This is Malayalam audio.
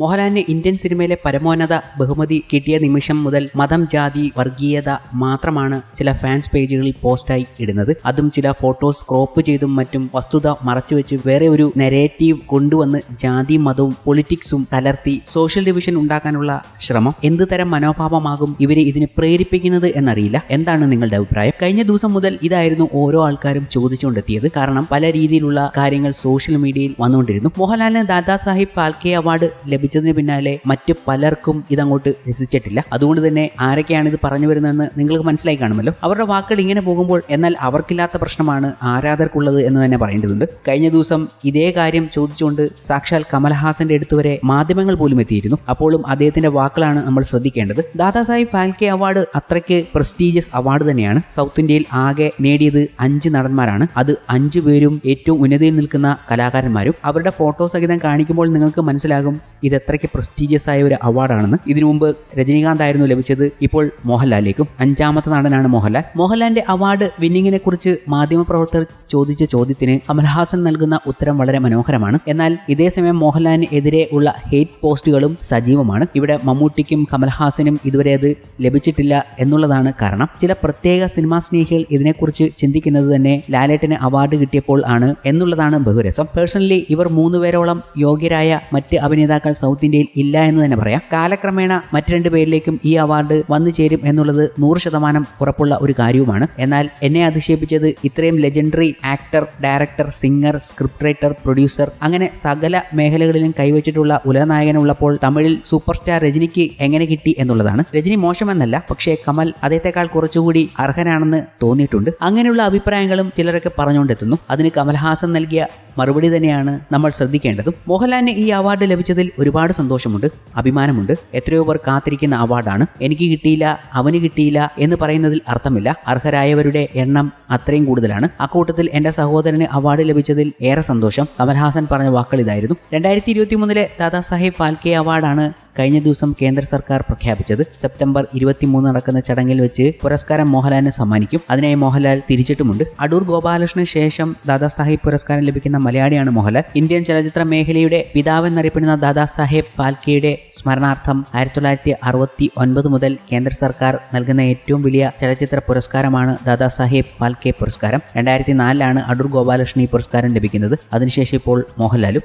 മോഹൻലാലിന് ഇന്ത്യൻ സിനിമയിലെ പരമോന്നത ബഹുമതി കിട്ടിയ നിമിഷം മുതൽ മതം ജാതി വർഗീയത മാത്രമാണ് ചില ഫാൻസ് പേജുകളിൽ പോസ്റ്റായി ഇടുന്നത്. അതും ചില ഫോട്ടോസ് ക്രോപ്പ് ചെയ്തും മറ്റും വസ്തുത മറച്ചുവെച്ച് വേറെ ഒരു നെരേറ്റീവ് കൊണ്ടുവന്ന് ജാതി മതവും പൊളിറ്റിക്സും കലർത്തി സോഷ്യൽ ഡിവിഷൻ ഉണ്ടാക്കാനുള്ള ശ്രമം എന്ത് തരം മനോഭാവമാകും ഇവരെ ഇതിന് പ്രേരിപ്പിക്കുന്നത് എന്നറിയില്ല. എന്താണ് നിങ്ങളുടെ അഭിപ്രായം? കഴിഞ്ഞ ദിവസം മുതൽ ഇതായിരുന്നു ഓരോ ആൾക്കാരും ചോദിച്ചുകൊണ്ടെത്തിയത്. കാരണം പല രീതിയിലുള്ള കാര്യങ്ങൾ സോഷ്യൽ മീഡിയയിൽ വന്നുകൊണ്ടിരുന്നു. മോഹൻലാലിന് ദാദാ സാഹിബ് അവാർഡ് ലഭിച്ചതിന് പിന്നാലെ മറ്റ് പലർക്കും ഇതങ്ങോട്ട് രസിച്ചിട്ടില്ല. അതുകൊണ്ട് തന്നെ ആരൊക്കെയാണ് ഇത് പറഞ്ഞു വരുന്നതെന്ന് നിങ്ങൾക്ക് മനസ്സിലായി കാണുമല്ലോ. അവരുടെ വാക്കുകൾ ഇങ്ങനെ പോകുമ്പോൾ എന്നാൽ അവർക്കില്ലാത്ത പ്രശ്നമാണ് ആരാധകർക്കുള്ളത് എന്ന് തന്നെ പറയേണ്ടതുണ്ട്. കഴിഞ്ഞ ദിവസം ഇതേ കാര്യം ചോദിച്ചുകൊണ്ട് സാക്ഷാൽ കമൽഹാസന്റെ അടുത്ത് വരെ മാധ്യമങ്ങൾ പോലും എത്തിയിരുന്നു. അപ്പോഴും അദ്ദേഹത്തിന്റെ വാക്കുകളാണ് നമ്മൾ ശ്രദ്ധിക്കേണ്ടത്. ദാദാ സാഹിബ് ഫാൽക്കെ അവാർഡ് അത്രയ്ക്ക് പ്രസ്റ്റീജിയസ് അവാർഡ് തന്നെയാണ്. സൗത്ത് ഇന്ത്യയിൽ ആകെ നേടിയത് അഞ്ച് നടന്മാരാണ്. അത് അഞ്ചു പേരും ഏറ്റവും ഉന്നതിയിൽ നിൽക്കുന്ന കലാകാരന്മാരും. അവരുടെ ഫോട്ടോ സഹിതം കാണിക്കുമ്പോൾ നിങ്ങൾക്ക് മനസ്സിലാകും ഇത് എത്രയ്ക്ക് പ്രസ്റ്റീജിയസ് ആയ ഒരു അവാർഡാണെന്ന് ഇതിനു മുമ്പ് രജനീകാന്ത് ആയിരുന്നു ലഭിച്ചത്. ഇപ്പോൾ മോഹൻലാലിലേക്കും അഞ്ചാമത്തെ നടനാണ് മോഹൻലാൽ. മോഹൻലാലിന്റെ അവാർഡ് വിന്നിങ്ങിനെ കുറിച്ച് മാധ്യമപ്രവർത്തകർ ചോദിച്ച ചോദ്യത്തിന് കമൽഹാസൻ നൽകുന്ന ഉത്തരം വളരെ മനോഹരമാണ്. എന്നാൽ ഇതേ സമയം മോഹൻലാലിന് എതിരെ ഉള്ള ഹേറ്റ് പോസ്റ്റുകളും സജീവമാണ്. ഇവിടെ മമ്മൂട്ടിക്കും കമൽഹാസനും ഇതുവരെ അത് ലഭിച്ചിട്ടില്ല എന്നുള്ളതാണ് കാരണം. ചില പ്രത്യേക സിനിമാ സ്നേഹികൾ ഇതിനെക്കുറിച്ച് ചിന്തിക്കുന്നത് തന്നെ ലാലേട്ടന് അവാർഡ് കിട്ടിയപ്പോൾ ആണ് എന്നുള്ളതാണ് ബഹുരസം. പേഴ്സണലി ഇവർ മൂന്നുപേരോളം യോഗ്യരായ മറ്റ് അഭിനേതാക്കൾ സൗത്ത് ഇന്ത്യയിൽ ഇല്ല എന്ന് തന്നെ പറയാം. കാലക്രമേണ മറ്റു രണ്ട് പേരിലേക്കും ഈ അവാർഡ് വന്നു ചേരും എന്നുള്ളത് നൂറ് ശതമാനം ഉറപ്പുള്ള ഒരു കാര്യവുമാണ്. എന്നാൽ എന്നെ അധിക്ഷേപിച്ചത് ഇത്രയും legendary actor director singer script writer producer അങ്ങനെ സകല മേഖലകളിലും കൈവച്ചിട്ടുള്ള ഉലനായകനുള്ളപ്പോൾ തമിഴിൽ സൂപ്പർ സ്റ്റാർ രജനിക്ക് എങ്ങനെ കിട്ടി എന്നുള്ളതാണ്. രജനി മോശമെന്നല്ല പക്ഷേ കമൽ അദ്ദേഹത്തെക്കാൾ കുറച്ചുകൂടി അർഹനാണെന്ന് തോന്നിയിട്ടുണ്ട്. അങ്ങനെയുള്ള അഭിപ്രായങ്ങളും ചിലരൊക്കെ പറഞ്ഞുകൊണ്ടെത്തുന്നു. അതിന് കമൽഹാസൻ നൽകിയ മറുപടി തന്നെയാണ് നമ്മൾ ശ്രദ്ധിക്കേണ്ടതും. മോഹൻലാലിന് ഈ അവാർഡ് ലഭിച്ചതിൽ ഒരുപാട് സന്തോഷമുണ്ട് അഭിമാനമുണ്ട്. എത്രയോ പേർ കാത്തിരിക്കുന്ന അവാർഡാണ്. എനിക്ക് കിട്ടിയില്ല അവന് കിട്ടിയില്ല എന്ന് പറയുന്നതിൽ അർത്ഥമില്ല. അർഹരായവരുടെ എണ്ണം അത്രയും കൂടുതലാണ്. അക്കൂട്ടത്തിൽ എന്റെ സഹോദരന് അവാർഡ് ലഭിച്ചതിൽ ഏറെ സന്തോഷം. കമൽഹാസൻ പറഞ്ഞ വാക്കുകൾ ഇതായിരുന്നു. രണ്ടായിരത്തി ഇരുപത്തി മൂന്നിലെ ദാദാ സാഹേബ് ഫാൽക്കെ അവാർഡാണ് കഴിഞ്ഞ ദിവസം കേന്ദ്ര സർക്കാർ പ്രഖ്യാപിച്ചത് സെപ്റ്റംബർ ഇരുപത്തിമൂന്ന് നടക്കുന്ന ചടങ്ങിൽ വെച്ച് പുരസ്കാരം മോഹൻലാലിന് സമ്മാനിക്കും. അതിനായി മോഹൻലാൽ തിരിച്ചിട്ടുമുണ്ട്. അടൂർ ഗോപാലകൃഷ്ണന് ശേഷം ദാദാസാഹിബ് പുരസ്കാരം ലഭിക്കുന്ന മലയാളിയാണ് മോഹൻലാൽ. ഇന്ത്യൻ ചലച്ചിത്ര മേഖലയുടെ പിതാവെന്നറിയപ്പെടുന്ന ദാദാസാഹേബ് ഫാൽക്കെയുടെ സ്മരണാർത്ഥം ആയിരത്തി തൊള്ളായിരത്തി അറുപത്തി ഒൻപത് മുതൽ കേന്ദ്ര സർക്കാർ നൽകുന്ന ഏറ്റവും വലിയ ചലച്ചിത്ര പുരസ്കാരമാണ് ദാദാസാഹേബ് ഫാൽക്കെ പുരസ്കാരം. രണ്ടായിരത്തി നാലിലാണ് അടൂർ ഗോപാലകൃഷ്ണൻ ഈ പുരസ്കാരം ലഭിക്കുന്നത്. അതിനുശേഷം ഇപ്പോൾ മോഹൻലാലും